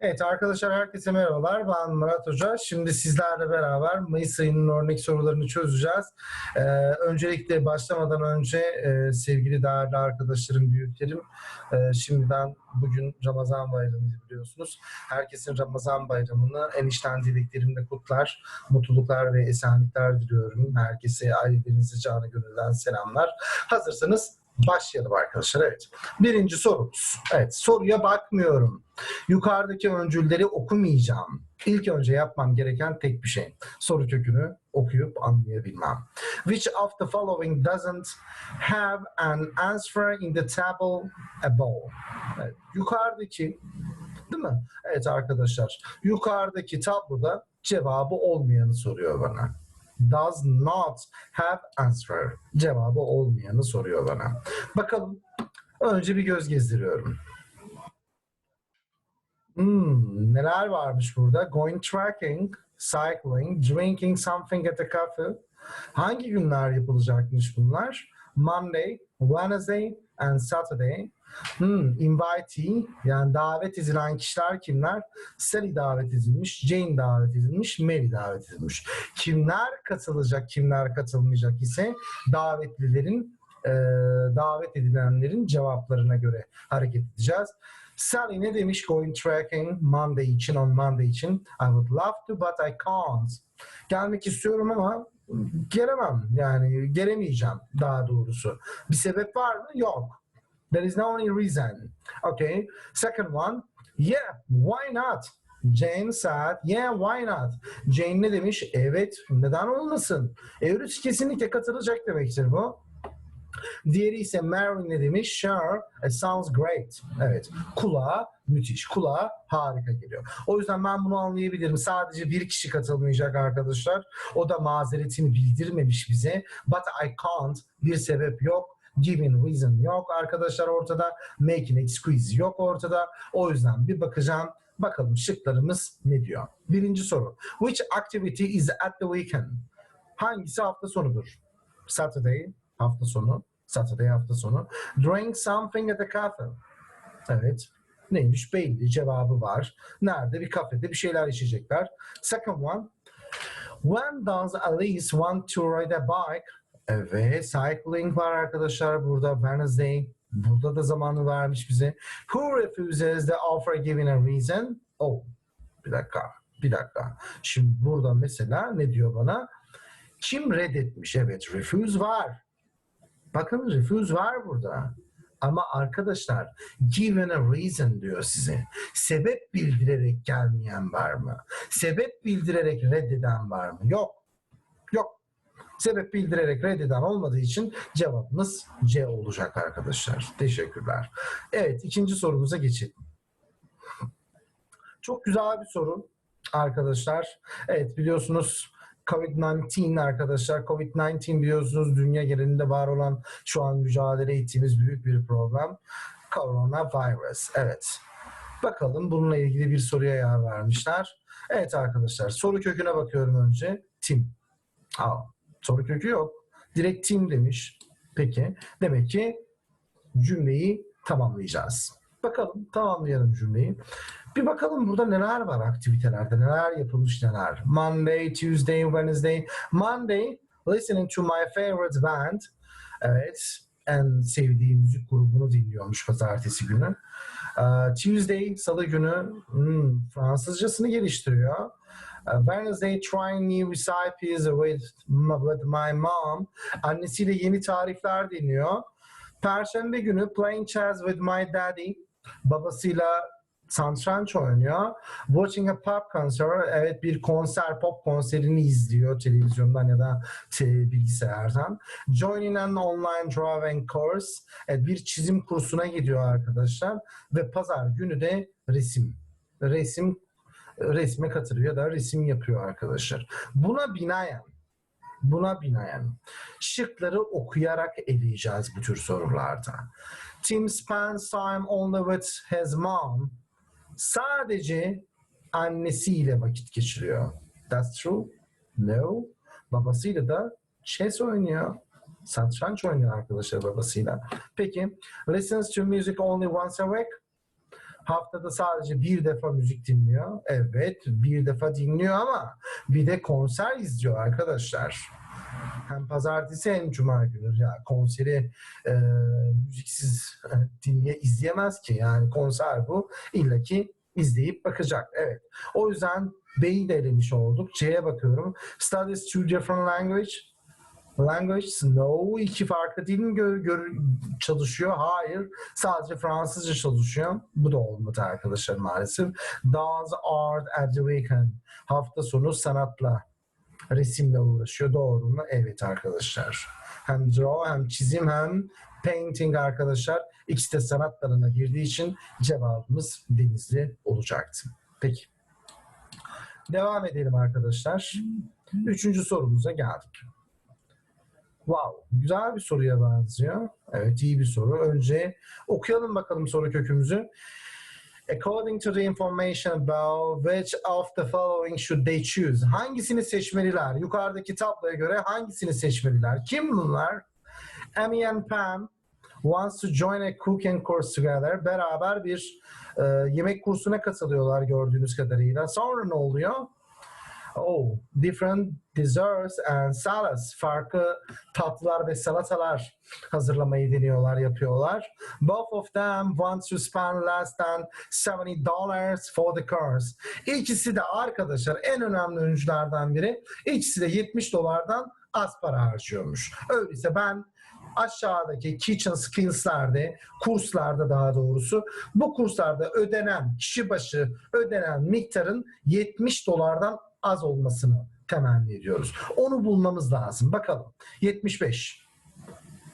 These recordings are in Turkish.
Evet arkadaşlar herkese merhabalar. Ben Murat Hoca. Şimdi sizlerle beraber Mayıs ayının örnek sorularını çözeceğiz. Ee, öncelikle başlamadan önce e, sevgili değerli arkadaşlarım, büyüklerim e, şimdiden bugün Ramazan bayramı biliyorsunuz. Herkesin Ramazan bayramını en içten dileklerimle kutlar. Mutluluklar ve esenlikler diliyorum. Herkese ailelerinize canı gönülden selamlar. Hazırsanız başlayalım arkadaşlar. Evet. Birinci sorumuz. Evet soruya bakmıyorum. Yukarıdaki öncülleri okumayacağım. İlk önce yapmam gereken tek bir şey. Soru kökünü okuyup anlayabilmem. Which of the following doesn't have an answer in the table above? Evet, yukarıdaki değil mi? Evet arkadaşlar. Yukarıdaki tabloda cevabı olmayanı soruyor bana. Does not have answer. Cevabı olmayanı soruyor bana. Bakalım. Önce bir göz gezdiriyorum. Hmm, neler varmış burada? Going trekking, cycling, drinking something at a cafe. Hangi günler yapılacakmış bunlar? Monday, Wednesday and Saturday. Hmm, invitee yani davet edilen kişiler kimler? Sally davet edilmiş, Jane davet edilmiş, Mary davet edilmiş. Kimler katılacak, kimler katılmayacak ise davetlilerin, e, davet edilenlerin cevaplarına göre hareket edeceğiz. Sally ne demiş going trekking Monday için on Monday için? I would love to but I can't. Gelmek istiyorum ama gelemem yani gelemeyeceğim daha doğrusu. Bir sebep var mı? Yok. There is no any reason. Okay. Second one. Yeah, why not? Jane said, yeah, why not? Jane ne demiş? Evet, neden olmasın? Evrüs kesinlikle katılacak demektir bu. Diğeri ise Mary ne demiş? Sure, sounds great. Evet, kulağa müthiş, kulağa harika geliyor. O yüzden ben bunu anlayabilirim. Sadece bir kişi katılmayacak arkadaşlar. O da mazeretini bildirmemiş bize. But I can't. Bir sebep yok. Giving reason yok arkadaşlar ortada. Making excuse yok ortada. O yüzden bir bakacağım. Bakalım şıklarımız ne diyor? Birinci soru. Which activity is at the weekend? Hangisi hafta sonudur? Saturday, hafta sonu. Saturday hafta sonu. Drink something at a cafe. Evet. Neymiş belli cevabı var. Nerede? Bir kafede bir şeyler içecekler. Second one. When does Alice want to ride a bike? Evet. Cycling var arkadaşlar burada. Wednesday. Burada da zamanı vermiş bize. Who refuses the offer given a reason? Oh. Bir dakika. Bir dakika. Şimdi burada mesela ne diyor bana? Kim reddetmiş? Evet. Refuse var. Bakın refuse var burada. Ama arkadaşlar given a reason diyor size. Sebep bildirerek gelmeyen var mı? Sebep bildirerek reddeden var mı? Yok. Yok. Sebep bildirerek reddeden olmadığı için cevabımız C olacak arkadaşlar. Teşekkürler. Evet ikinci sorumuza geçelim. Çok güzel bir soru arkadaşlar. Evet biliyorsunuz Covid-19 arkadaşlar. Covid-19 biliyorsunuz dünya genelinde var olan şu an mücadele ettiğimiz büyük bir problem. Coronavirus. Evet. Bakalım bununla ilgili bir soruya yer vermişler. Evet arkadaşlar soru köküne bakıyorum önce. Tim. Aa, soru kökü yok. Direkt tim demiş. Peki. Demek ki cümleyi tamamlayacağız. Bakalım tamamlayalım cümleyi. Bir bakalım burada neler var aktivitelerde, neler yapılmış neler. Monday, Tuesday, Wednesday. Monday, listening to my favorite band. Evet, en sevdiği müzik grubunu dinliyormuş pazartesi günü. Ee, Tuesday, salı günü hmm, Fransızcasını geliştiriyor. Uh, Wednesday, trying new recipes with, with my mom. Annesiyle yeni tarifler deniyor. Perşembe günü playing chess with my daddy. Babasıyla satranç oynuyor. Watching a pop concert, evet bir konser, pop konserini izliyor televizyondan ya da te, bilgisayardan. Joining an online drawing course, evet bir çizim kursuna gidiyor arkadaşlar. Ve pazar günü de resim. Resim resme katılıyor ya da resim yapıyor arkadaşlar. Buna binaen buna binaen şıkları okuyarak eleyeceğiz bu tür sorularda. Tim spends time only with his mom. Sadece annesiyle vakit geçiriyor. That's true? No. Babasıyla da chess oynuyor. Satranç oynuyor arkadaşlar babasıyla. Peki, listens to music only once a week. Haftada sadece bir defa müzik dinliyor. Evet bir defa dinliyor ama bir de konser izliyor arkadaşlar. Hem pazartesi hem cuma günü. Ya konseri e, müziksiz e, dinleye izleyemez ki. Yani konser bu. İlla ki izleyip bakacak. Evet. O yüzden B'yi de elemiş olduk. C'ye bakıyorum. Studies two different language. Language no iki farklı dil mi gör, gör- çalışıyor? Hayır. Sadece Fransızca çalışıyor. Bu da olmadı arkadaşlar maalesef. Does art at the weekend. Hafta sonu sanatla, resimle uğraşıyor. Doğru mu? Evet arkadaşlar. Hem draw hem çizim hem painting arkadaşlar. İkisi de sanat dalına girdiği için cevabımız denizli olacaktı. Peki. Devam edelim arkadaşlar. Üçüncü sorumuza geldik. Wow, güzel bir soruya benziyor. Evet, iyi bir soru. Önce okuyalım bakalım soru kökümüzü. According to the information about which of the following should they choose? Hangisini seçmeliler? Yukarıdaki tabloya göre hangisini seçmeliler? Kim bunlar? Amy and Pam wants to join a cooking course together. Beraber bir e, yemek kursuna katılıyorlar gördüğünüz kadarıyla. Sonra ne oluyor? Oh, different desserts and salads. Farklı tatlılar ve salatalar hazırlamayı deniyorlar, yapıyorlar. Both of them want to spend less than 70 dollars for the course. İkisi de arkadaşlar en önemli oyunculardan biri. İkisi de 70 dolardan az para harcıyormuş. Öyleyse ben aşağıdaki kitchen skills'lerde, kurslarda daha doğrusu bu kurslarda ödenen, kişi başı ödenen miktarın 70 dolardan az olmasını temenni ediyoruz. Onu bulmamız lazım. Bakalım. 75.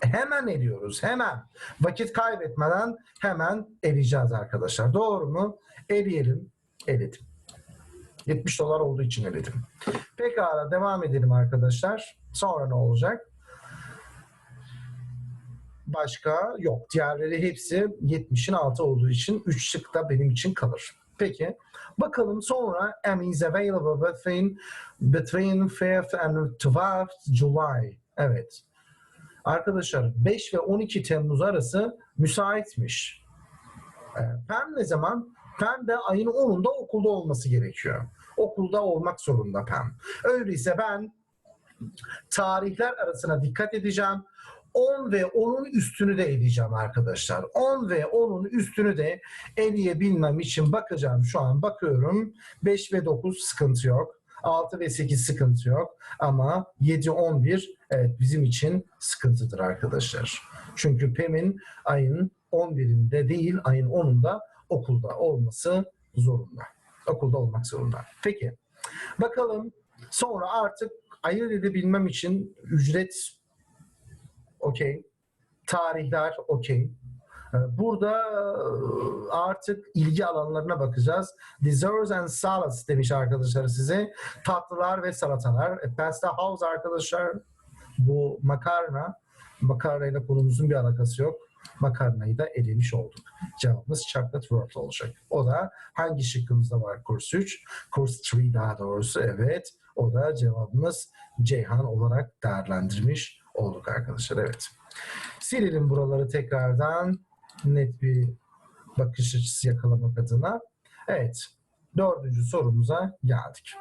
Hemen eliyoruz. Hemen. Vakit kaybetmeden hemen eleyeceğiz arkadaşlar. Doğru mu? Eleyelim. Eledim. 70 dolar olduğu için eledim. Pekala devam edelim arkadaşlar. Sonra ne olacak? Başka yok. Diğerleri hepsi 70'in altı olduğu için 3 şık da benim için kalır. Peki. Bakalım sonra Emmy is available between between 5th and 12th July. Evet. Arkadaşlar 5 ve 12 Temmuz arası müsaitmiş. Ee, Pam ne zaman? Pam de ayın 10'unda okulda olması gerekiyor. Okulda olmak zorunda Pam. Öyleyse ben tarihler arasına dikkat edeceğim. 10 ve 10'un üstünü de eleyeceğim arkadaşlar. 10 ve 10'un üstünü de eleyebilmem için bakacağım. Şu an bakıyorum. 5 ve 9 sıkıntı yok. 6 ve 8 sıkıntı yok. Ama 7, 11 evet bizim için sıkıntıdır arkadaşlar. Çünkü Pem'in ayın 11'inde değil ayın 10'unda okulda olması zorunda. Okulda olmak zorunda. Peki. Bakalım sonra artık ayırt edebilmem için ücret okey. Tarihler okey. Ee, Burada e, artık ilgi alanlarına bakacağız. Desserts and salads demiş arkadaşlar size. Tatlılar ve salatalar. E, Pasta house arkadaşlar bu makarna. Makarna ile konumuzun bir alakası yok. Makarnayı da elemiş olduk. Cevabımız chocolate world olacak. O da hangi şıkkımızda var? Kurs 3. Kurs 3 daha doğrusu evet. O da cevabımız Ceyhan olarak değerlendirmiş olduk arkadaşlar. Evet. Silelim buraları tekrardan net bir bakış açısı yakalamak adına. Evet. Dördüncü sorumuza geldik.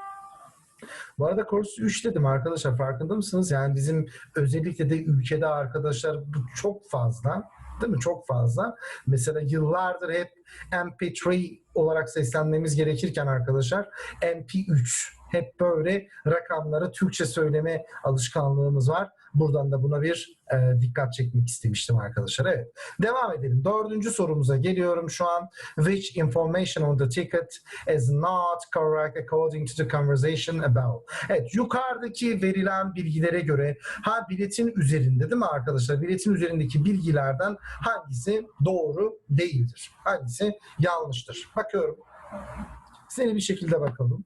Bu arada kurs 3 dedim arkadaşlar farkında mısınız? Yani bizim özellikle de ülkede arkadaşlar bu çok fazla. Değil mi? Çok fazla. Mesela yıllardır hep MP3 olarak seslenmemiz gerekirken arkadaşlar MP3 hep böyle rakamları Türkçe söyleme alışkanlığımız var. Buradan da buna bir e, dikkat çekmek istemiştim arkadaşlar. Evet. Devam edelim. Dördüncü sorumuza geliyorum şu an. Which information on the ticket is not correct according to the conversation above? Evet. Yukarıdaki verilen bilgilere göre ha biletin üzerinde değil mi arkadaşlar? Biletin üzerindeki bilgilerden hangisi doğru değildir? Hangisi yanlıştır? Bakıyorum. Seni bir şekilde bakalım.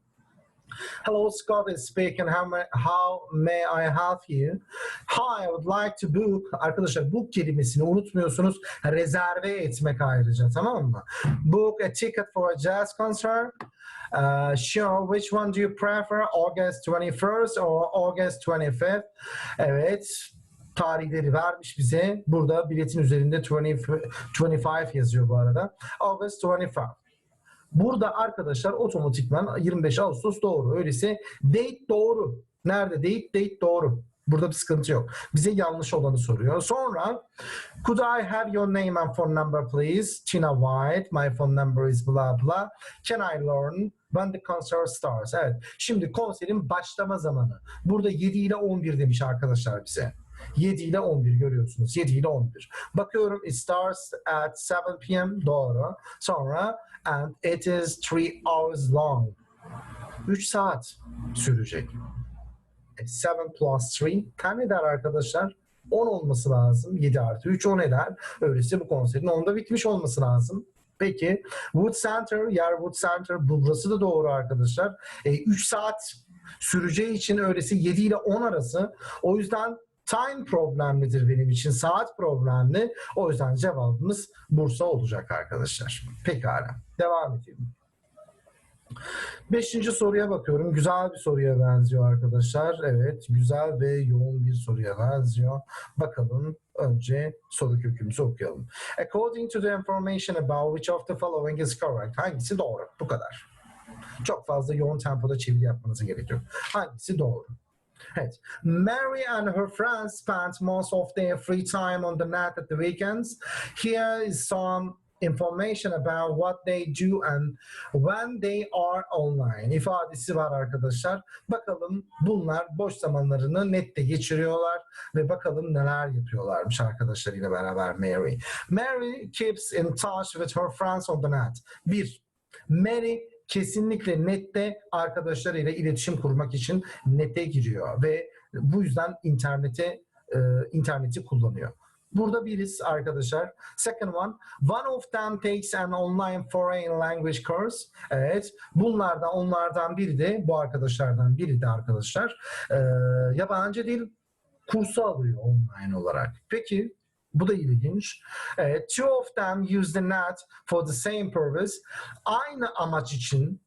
Hello, Scott is speaking. How may, how may I help you? Hi, I would like to book. Arkadaşlar book kelimesini unutmuyorsunuz. Rezerve etmek ayrıca tamam mı? Book a ticket for a jazz concert. Uh, sure, which one do you prefer? August 21st or August 25th? Evet. tarihleri vermiş bize. Burada biletin üzerinde 20, 25 yazıyor bu arada. August 25. Burada arkadaşlar otomatikman 25 Ağustos doğru. Öyleyse date doğru. Nerede date? Date doğru. Burada bir sıkıntı yok. Bize yanlış olanı soruyor. Sonra could I have your name and phone number please? Tina White. My phone number is blah blah. Can I learn when the concert starts? Evet. Şimdi konserin başlama zamanı. Burada 7 ile 11 demiş arkadaşlar bize. 7 ile 11 görüyorsunuz. 7 ile 11. Bakıyorum it starts at 7 p.m. doğru. Sonra and it is 3 hours long. 3 saat sürecek. 7 plus 3 10 eder arkadaşlar. 10 olması lazım. 7 artı 3 10 eder. Öyleyse bu konserin 10'da bitmiş olması lazım. Peki Wood Center, yer Wood Center burası da doğru arkadaşlar. 3 saat süreceği için öyleyse 7 ile 10 arası. O yüzden time problemlidir benim için. Saat problemli. O yüzden cevabımız Bursa olacak arkadaşlar. Pekala. Devam edelim. Beşinci soruya bakıyorum. Güzel bir soruya benziyor arkadaşlar. Evet, güzel ve yoğun bir soruya benziyor. Bakalım önce soru kökümüzü okuyalım. According to the information about which of the following is correct. Hangisi doğru? Bu kadar. Çok fazla yoğun tempoda çeviri yapmanıza gerek yok. Hangisi doğru? Evet. Mary and her friends spent most of their free time on the net at the weekends. Here is some information about what they do and when they are online ifadesi var arkadaşlar. Bakalım bunlar boş zamanlarını nette geçiriyorlar ve bakalım neler yapıyorlarmış arkadaşlarıyla beraber Mary. Mary keeps in touch with her friends on the net. Bir, Mary kesinlikle nette arkadaşlarıyla iletişim kurmak için nete giriyor ve bu yüzden internete e, interneti kullanıyor. Burada biriz arkadaşlar. Second one, one of them takes an online foreign language course. Evet, bunlardan onlardan biri de bu arkadaşlardan biri de arkadaşlar e, yabancı dil kursu alıyor online olarak. Peki bu da ilginç. Evet, two of them use the net for the same purpose. Aynı amaç için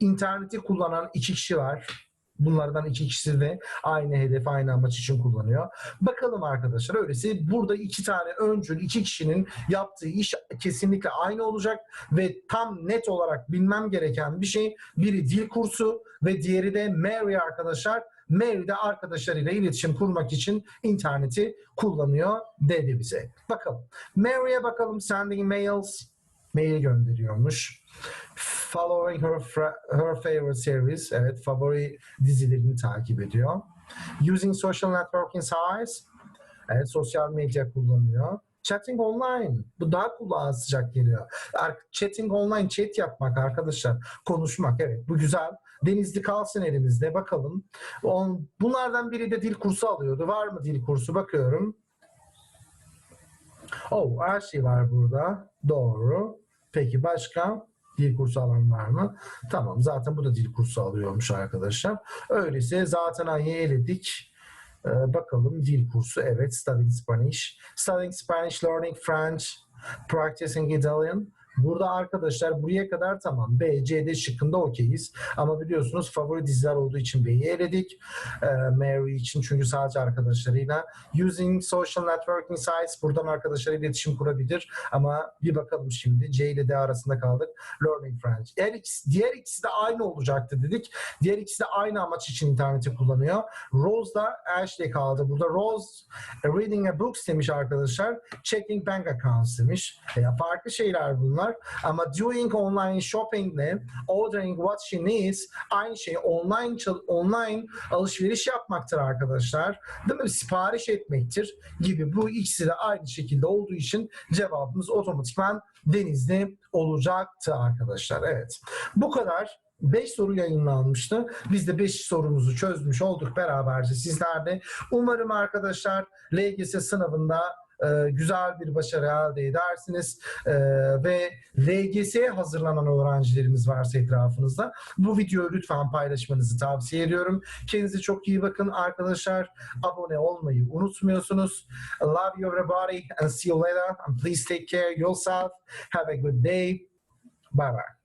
interneti kullanan iki kişi var. Bunlardan iki kişi de aynı hedef, aynı amaç için kullanıyor. Bakalım arkadaşlar öyleyse burada iki tane öncül, iki kişinin yaptığı iş kesinlikle aynı olacak ve tam net olarak bilmem gereken bir şey. Biri dil kursu ve diğeri de Mary arkadaşlar. Mary de arkadaşlarıyla iletişim kurmak için interneti kullanıyor dedi bize. Bakalım. Mary'e bakalım sending mails. Mail gönderiyormuş. Following her, her favorite series. Evet favori dizilerini takip ediyor. Using social networking sites. Evet sosyal medya kullanıyor. Chatting online. Bu daha kulağa sıcak geliyor. Chatting online chat yapmak arkadaşlar. Konuşmak evet bu güzel. Denizli kalsın elimizde bakalım. Bunlardan biri de dil kursu alıyordu. Var mı dil kursu bakıyorum. Oh her şey var burada. Doğru. Peki başka? Dil kursu alan var mı? Tamam zaten bu da dil kursu alıyormuş arkadaşlar. Öyleyse zaten ayı eledik. Ee, bakalım dil kursu evet studying Spanish. Studying Spanish, learning French, practicing Italian. Burada arkadaşlar buraya kadar tamam. B, C, D şıkkında okeyiz. Ama biliyorsunuz favori diziler olduğu için B'yi eledik. Ee, Mary için çünkü sadece arkadaşlarıyla. Using social networking sites buradan arkadaşlarıyla iletişim kurabilir. Ama bir bakalım şimdi. C ile D arasında kaldık. Learning French. Diğer ikisi, diğer ikisi de aynı olacaktı dedik. Diğer ikisi de aynı amaç için interneti kullanıyor. Rose da Ashley kaldı. Burada Rose reading a books demiş arkadaşlar. Checking bank accounts demiş. Ya farklı şeyler bunlar var. Ama doing online shopping ile ordering what she needs aynı şey online online alışveriş yapmaktır arkadaşlar. Değil mi? Sipariş etmektir gibi. Bu ikisi de aynı şekilde olduğu için cevabımız otomatikman denizli olacaktı arkadaşlar. Evet. Bu kadar 5 soru yayınlanmıştı. Biz de 5 sorumuzu çözmüş olduk beraberce sizlerle. Umarım arkadaşlar LGS sınavında e, güzel bir başarı elde edersiniz e, ve LGS'ye hazırlanan öğrencilerimiz varsa etrafınızda bu videoyu lütfen paylaşmanızı tavsiye ediyorum. Kendinize çok iyi bakın arkadaşlar. Abone olmayı unutmuyorsunuz. Love you everybody and see you later. And please take care yourself. Have a good day. Bye bye.